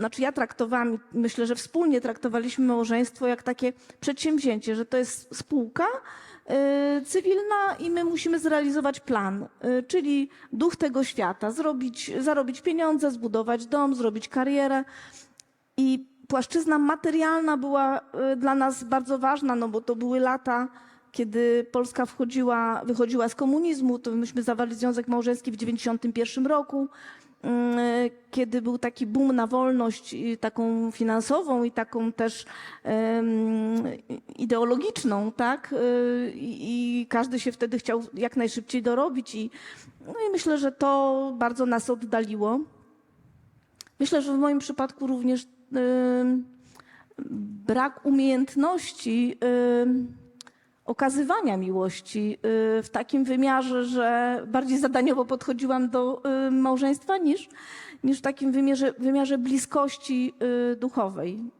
znaczy ja traktowałam, myślę, że wspólnie traktowaliśmy małżeństwo jak takie przedsięwzięcie, że to jest spółka y, cywilna i my musimy zrealizować plan, y, czyli duch tego świata, zrobić, zarobić pieniądze, zbudować dom, zrobić karierę. I płaszczyzna materialna była y, dla nas bardzo ważna, no bo to były lata, kiedy Polska wchodziła, wychodziła z komunizmu, to myśmy zawarli związek małżeński w 91 roku, kiedy był taki boom na wolność taką finansową i taką też ideologiczną, tak? Y, I, każdy się wtedy chciał jak najszybciej dorobić i, no i myślę, że to bardzo nas oddaliło. Myślę, że w moim przypadku również brak umiejętności okazywania miłości y, w takim wymiarze, że bardziej zadaniowo podchodziłam do y, małżeństwa niż, niż w takim wymiarze, wymiarze bliskości y, duchowej.